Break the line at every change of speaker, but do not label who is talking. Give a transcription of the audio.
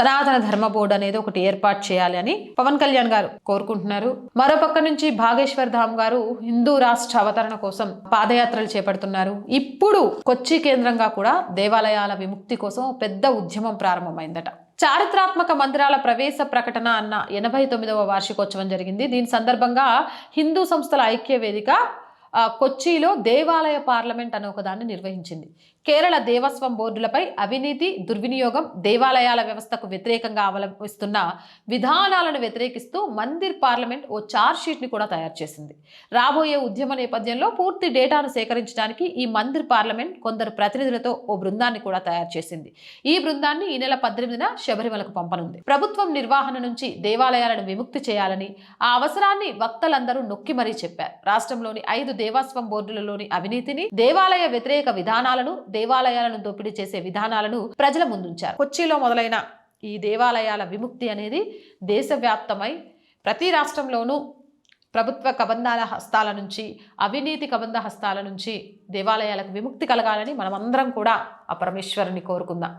సనాతన ధర్మ బోర్డు అనేది ఒకటి ఏర్పాటు చేయాలి అని పవన్ కళ్యాణ్ గారు కోరుకుంటున్నారు. మరోపక్క నుంచి భాగేశ్వర్ ధామ్ గారు హిందూ రాష్ట్ర అవతరణ కోసం పాదయాత్రలు చేపడుతున్నారు. ఇప్పుడు కొచ్చి కేంద్రంగా కూడా దేవాలయాల విముక్తి కోసం పెద్ద ఉద్యమం ప్రారంభమైందట. చారిత్రాత్మక మందిరాల ప్రవేశ ప్రకటన అన్న ఎనభై తొమ్మిదవ వార్షికోత్సవం జరిగింది. దీని సందర్భంగా హిందూ సంస్థల ఐక్య వేదిక కొచ్చిలో దేవాలయ పార్లమెంట్ అనే ఒక దాన్ని నిర్వహించింది. కేరళ దేవస్వం బోర్డులపై అవినీతి దుర్వినియోగం దేవాలయాల వ్యవస్థకు వ్యతిరేకంగా అవలంబిస్తున్న విధానాలను వ్యతిరేకిస్తూ మందిర్ పార్లమెంట్ ఓ చార్జ్షీట్ని కూడా తయారు చేసింది. రాబోయే ఉద్యమ నేపథ్యంలో పూర్తి డేటాను సేకరించడానికి ఈ మందిర్ పార్లమెంట్ కొందరు ప్రతినిధులతో ఓ బృందాన్ని కూడా తయారు చేసింది. ఈ బృందాన్ని ఈ నెల పద్దెనిమిదిన శబరిమలకు పంపనుంది. ప్రభుత్వం నిర్వహణ నుంచి దేవాలయాలను విముక్తి చేయాలని ఆ అవసరాన్ని వక్తలందరూ నొక్కి మరీ చెప్పారు. రాష్ట్రంలోని ఐదు దేవాస్వం బోర్డులలోని అవినీతిని దేవాలయ వ్యతిరేక విధానాలను దేవాలయాలను దోపిడీ చేసే విధానాలను ప్రజల ముందుంచారు. కొచ్చిలో మొదలైన ఈ దేవాలయాల విముక్తి అనేది దేశవ్యాప్తమై ప్రతి రాష్ట్రంలోనూ ప్రభుత్వ కబంధాల హస్తాల నుంచి అవినీతి కబంధ హస్తాల నుంచి దేవాలయాలకు విముక్తి కలగాలని మనమందరం కూడా ఆ పరమేశ్వరుని కోరుకుందాం.